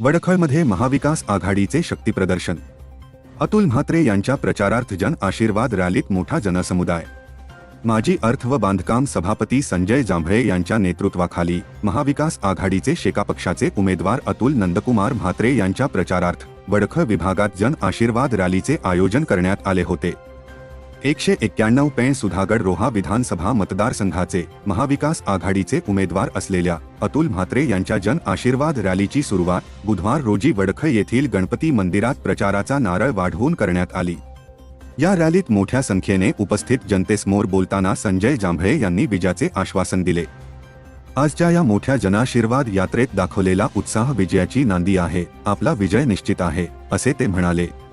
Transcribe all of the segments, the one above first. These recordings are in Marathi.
वडखळमध्ये महाविकास आघाडीचे शक्तीप्रदर्शन अतुल म्हात्रे यांच्या प्रचारार्थ जन आशीर्वाद रॅलीत मोठा जनसमुदाय. माजी अर्थ व बांधकाम सभापती संजय जांभळे यांच्या नेतृत्वाखाली महाविकास आघाडीचे शेका पक्षाचे उमेदवार अतुल नंदकुमार म्हात्रे यांच्या प्रचारार्थ वडखळ विभागात जन आशीर्वाद रॅलीचे आयोजन करण्यात आले होते. एकशे एक्क्याण्णव पेण सुधागड रोहा विधानसभा मतदारसंघाचे महाविकास आघाडीचे उमेदवार असलेल्या अतुल म्हात्रे यांच्या जन आशीर्वाद रॅलीची सुरुवात बुधवार रोजी वडखळ येथील गणपती मंदिरात प्रचाराचा नारळ वाढवून करण्यात आली. या रॅलीत मोठ्या संख्येने उपस्थित जनतेसमोर बोलताना संजय जांभळे यांनी विजयाचे आश्वासन दिले. आजच्या या मोठ्या जनाशीर्वाद यात्रेत दाखवलेला उत्साह विजयाची नांदी आहे आपला विजय निश्चित आहे असे ते म्हणाले.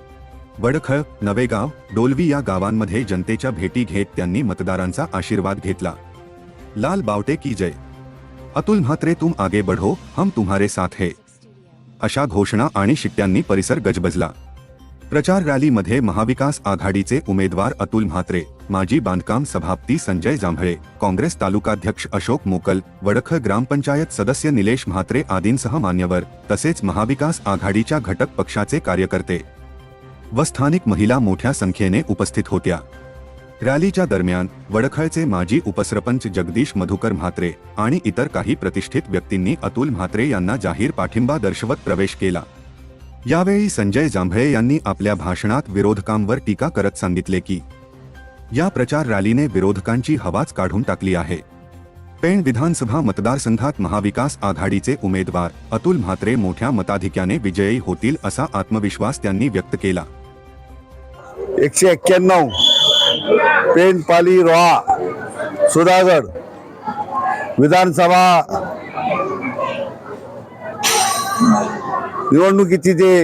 वडखळ नवेगाव डोलवी या गावांमध्ये जनतेच्या भेटी घेत त्यांनी मतदारांचा आशीर्वाद घेतला. लाल बावटे की जय? अतुल म्हात्रे तुम आगे बढ़ो हम तुम्हारे साथ है. अशा घोषणा आणि शिट्ट्यांनी परिसर गजबजला. प्रचार रॅलीमध्ये महाविकास आघाडीचे उमेदवार अतुल म्हात्रे माजी बांधकाम सभापती संजय जांभळे काँग्रेस तालुकाध्यक्ष अशोक मोकल वडखळ ग्रामपंचायत सदस्य निलेश म्हात्रे आदींसह मान्यवर तसेच महाविकास आघाडीच्या घटक पक्षाचे कार्यकर्ते. व स्थानिक महिला मोठ्या संख्येने उपस्थित होत्या. रॅलीच्या दरम्यान वडखळचे माजी उपसरपंच जगदीश मधुकर म्हात्रे आणि इतर काही प्रतिष्ठित व्यक्तींनी अतुल म्हात्रे यांना जाहीर पाठिंबा दर्शवत प्रवेश केला. यावेळी संजय जांभळे यांनी आपल्या भाषणात विरोधकांवर टीका करत सांगितले की या प्रचार रॅलीने विरोधकांची हवाच काढून टाकली आहे. पेण विधानसभा मतदारसंघात महाविकास आघाडीचे उमेदवार अतुल म्हात्रे मोठ्या मताधिक्याने विजयी होतील असा आत्मविश्वास त्यांनी व्यक्त केला. एकशे एक्क्याण्णव. पेनपाली रॉ रोहा सुधागड विधानसभा. निवडणुकीची जे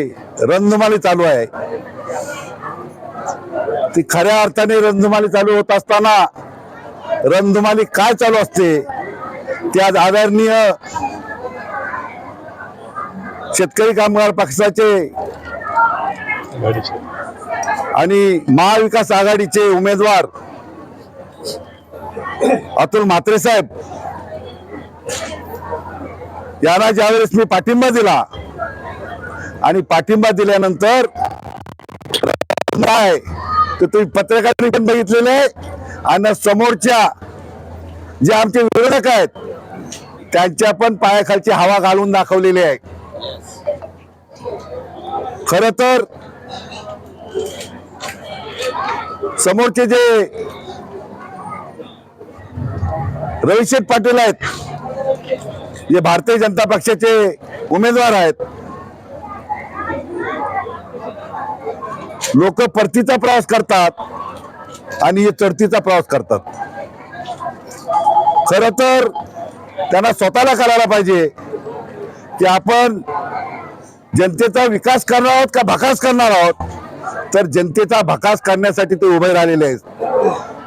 रणधुमाळी चालू आहे ती खऱ्या अर्थाने रणधुमाळी चालू होत असताना रणधुमाळी काय चालू असते ते आज आदरणीय शेतकरी कामगार पक्षाचे आणि महाविकास आघाडीचे उमेदवार अतुल म्हात्रे साहेब यांना ज्यावेळेस मी पाठिंबा दिला आणि पाठिंबा दिल्यानंतर काय तर तुम्ही पत्रकारांनी पण बघितलेलं आहे. आणि समोरच्या जे आमचे विरोधक आहेत त्यांच्या पण पायाखालची हवा घालून दाखवलेली आहे. खर तर समोरचे जे रविशेठ पाटील आहेत जे भारतीय जनता पक्षाचे उमेदवार आहेत लोक परतीचा प्रवास करतात आणि हे चढतीचा प्रवास करतात. खर तर त्यांना स्वतःला करायला पाहिजे की आपण जनतेचा विकास करणार आहोत का भकास करणार आहोत? तर जनतेचा भकास करण्यासाठी ते उभे राहिलेले आहेत.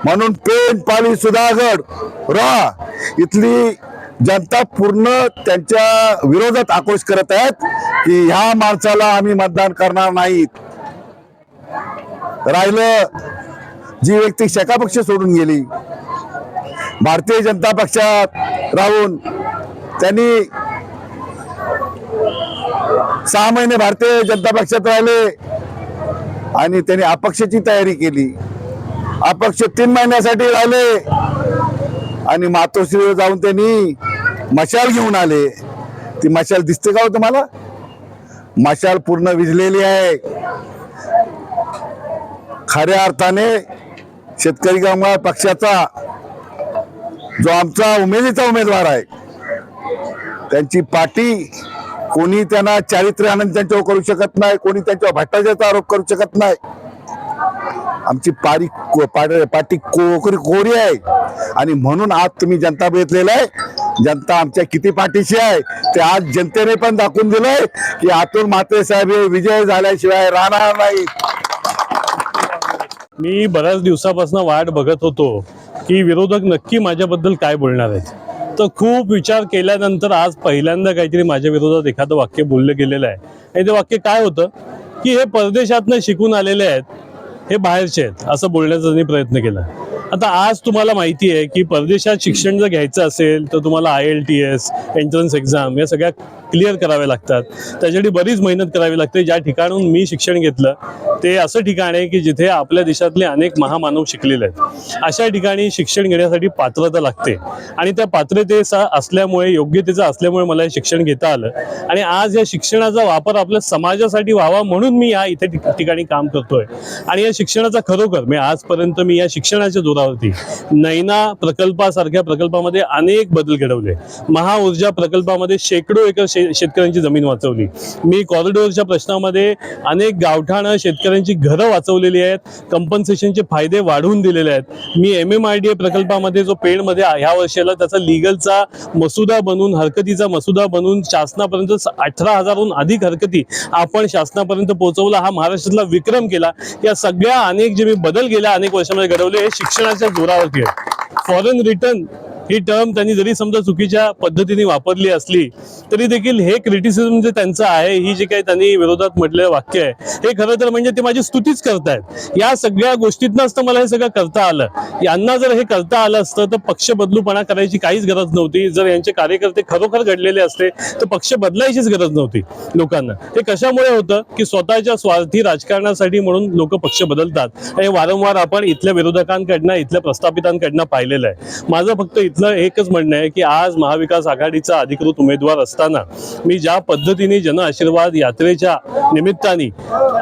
म्हणून पेन पाली सुधागड रा इथली जनता पूर्ण त्यांच्या विरोधात आक्रोश करत आहेत की ह्या माणसाला आम्ही मतदान करणार नाहीत. राहिलं जी व्यक्ती शेका पक्ष सोडून गेली भारतीय जनता पक्षात राहून त्यांनी सहा महिने भारतीय जनता पक्षात राहिले. आणि त्यांनी अपक्षाची तयारी केली. अपक्ष तीन महिन्यासाठी राहिले. आणि मातोश्रीवर जाऊन त्यांनी मशाल घेऊन आले. ती मशाल दिसते का हो तुम्हाला? मशाल पूर्ण विजलेली आहे. खऱ्या अर्थाने शेतकरी कामगार पक्षाचा जो आमचा उमेदीचा उमेदवार आहे त्यांची पाठी कोणी त्यांना चारित्र्य आनंद त्यांच्यावर करू शकत नाही कोणी त्यांच्यावर भ्रष्टाचाराचा आरोप करू शकत नाही. आमची पारी को- पाठी कोकरी कोरी आहे. आणि म्हणून आज तुम्ही जनता बघितलेलं आहे. जनता आमच्या किती पाठीशी आहे ते आज जनतेने पण दाखवून दिलंय की अतुल म्हात्रे साहेब हे विजय झाल्याशिवाय राहणार नाही. मी बऱ्याच दिवसापासून वाट बघत होतो की विरोधक नक्की माझ्याबद्दल काय बोलणार आहेत. तर खूप विचार केल्यानंतर आज पहिल्यांदा काहीतरी माझ्या विरोधात एखादं वाक्य बोललं गेलेलं आहे. आणि ते वाक्य काय होतं? की हे परदेशातनं शिकून आलेले आहेत हे बाहेरचे आहेत असं बोलण्याचा त्यांनी प्रयत्न केला. आता आज तुम्हाला माहिती आहे की परदेशात शिक्षण जर घ्यायचं असेल तर तुम्हाला I L T S entrance exam या सगळ्या क्लिअर करावे लागतात. त्याच्यासाठी बरीच मेहनत करावी लागते. ज्या ठिकाणून मी शिक्षण घेतलं ते असं ठिकाण आहे की जिथे आपल्या देशातले अनेक महामानव शिकलेले आहेत. अशा ठिकाणी शिक्षण घेण्यासाठी पात्रता लागते. आणि त्या पात्रतेचा असल्यामुळे योग्यतेचा असल्यामुळे मला हे शिक्षण घेता आलं. आणि आज या शिक्षणाचा वापर आपल्या समाजासाठी व्हावा म्हणून मी या इथे ठिकाणी काम करतोय. आणि या शिक्षणाचा खरोखर मी आजपर्यंत मी या शिक्षणाच्या जोरावरती नैना प्रकल्पासारख्या प्रकल्पामध्ये अनेक बदल घडवले. महाऊर्जा प्रकल्पामध्ये शेकडो एकर शे शेतकऱ्यांची जमीन वाचवली. मी कॉरिडोरच्या प्रश्नामध्ये अनेक गावठाणं शेतकऱ्यांची घरं वाचवलेली आहेत. कंपन्सेशनचे फायदे वाढवून दिलेले आहेत. मी M M I D A प्रकल्पामध्ये जो पेडमध्ये ह्या वर्षाला त्याचा लिगलचा मसुदा बनवून हरकतीचा मसुदा बनवून शासनापर्यंत अठरा हजारहून अधिक हरकती आपण शासनापर्यंत पोहोचवला. हा महाराष्ट्रातला विक्रम केला. या सगळ्या अनेक जे मी बदल गेल्या अनेक वर्षामध्ये घडवले हे शिक्षणाच्या जोरावरती आहे फॉरेन रिटर्न ही टर्म त्यांनी जरी समजा चुकीच्या पद्धतीने वापरली असली तरी देखील हे क्रिटिसिझम जे त्यांचं आहे ही जे काही त्यांनी विरोधात म्हटलेलं वाक्य आहे हे खरं तर म्हणजे ते माझी स्तुतीच करतायत. या सगळ्या गोष्टीतनंच तर मला हे सगळं करता आलं. यांना जर हे करता आलं असतं तर पक्ष बदलूपणा करायची काहीच गरज नव्हती. जर यांचे कार्यकर्ते खरोखर घडलेले असते तर पक्ष बदलायचीच गरज नव्हती लोकांना. हे कशामुळे होतं? की स्वतःच्या स्वार्थी राजकारणासाठी म्हणून लोक पक्ष बदलतात. हे वारंवार आपण इथल्या विरोधकांकडनं इथल्या प्रस्थापितांकडनं पाहिलेलं आहे. माझं फक्त इथलं एकच म्हणणं आहे की आज महाविकास आघाडीचा अधिकृत उमेदवार असताना मी ज्या पद्धतीने जन आशीर्वाद यात्रेच्या निमित्ताने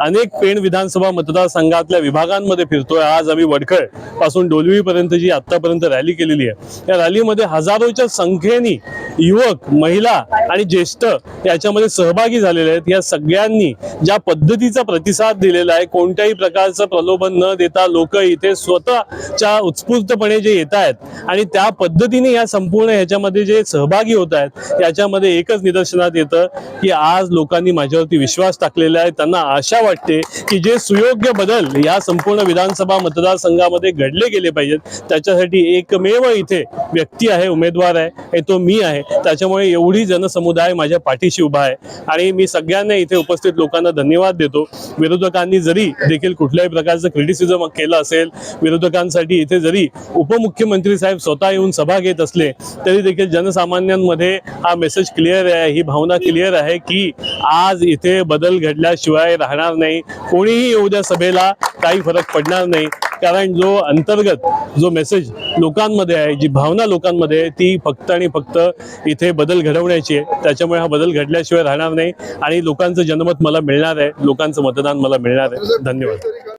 अनेक पेण विधानसभा मतदारसंघातल्या विभागांमध्ये फिरतोय. आज आम्ही वडखळपासून डोलवीपर्यंत जी आतापर्यंत रॅली केलेली आहे. या रॅलीमध्ये हजारोच्या संख्येने युवक महिला आणि ज्येष्ठ याच्यामध्ये सहभागी झालेले आहेत. या सगळ्यांनी ज्या पद्धतीचा प्रतिसाद दिलेला आहे कोणत्याही प्रकारचं प्रलोभन न देता लोक इथे स्वतःच्या उत्स्फूर्तपणे जे येत आहेत आणि त्या पद्धतीने या संपूर्ण ह्याच्यामध्ये जे सहभागी होत आहेत याच्यामध्ये एकच निदर्शनात येतं की आज लोकांनी माझ्यावरती विश्वास टाकलेला आहे. त्यांना आशा वाटते की जे सुयोग्य बदल या संपूर्ण विधानसभा मतदारसंघामध्ये घडले गेले पाहिजेत त्याच्यासाठी एकमेव इथे व्यक्ती आहे उमेदवार आहे तो मी आहे. आहे त्याच्यामुळे एवढी जनसमुदाय माझ्या पाठीशी उभा आहे. आणि मी सगळ्यांना इथे उपस्थित लोकांना धन्यवाद देतो. विरोधकांनी जरी देखील कुठल्याही प्रकारचं क्रिटिसिझम केलं असेल विरोधकांसाठी इथे जरी उपमुख्यमंत्री साहेब स्वतः येऊन सभा घेत असले तरी देखील जनसामान्यांमध्ये हा मेसेज क्लिअर आहे ही भावना क्लिअर आहे की आज इथे बदल घडल्याशिवाय राहणार नाही. कोणीही येऊ द्या सभेला काही फरक पडणार नाही. कारण जो अंतर्गत जो मेसेज लोकांमध्ये आहे जी भावना लोकांमध्ये आहे ती फक्त आणि फक्त इथे बदल घडवण्याची आहे. त्याच्यामुळे हा बदल घडल्याशिवाय राहणार नाही आणि लोकांचं जनमत मला मिळणार आहे. लोकांचं मतदान मला मिळणार आहे. धन्यवाद.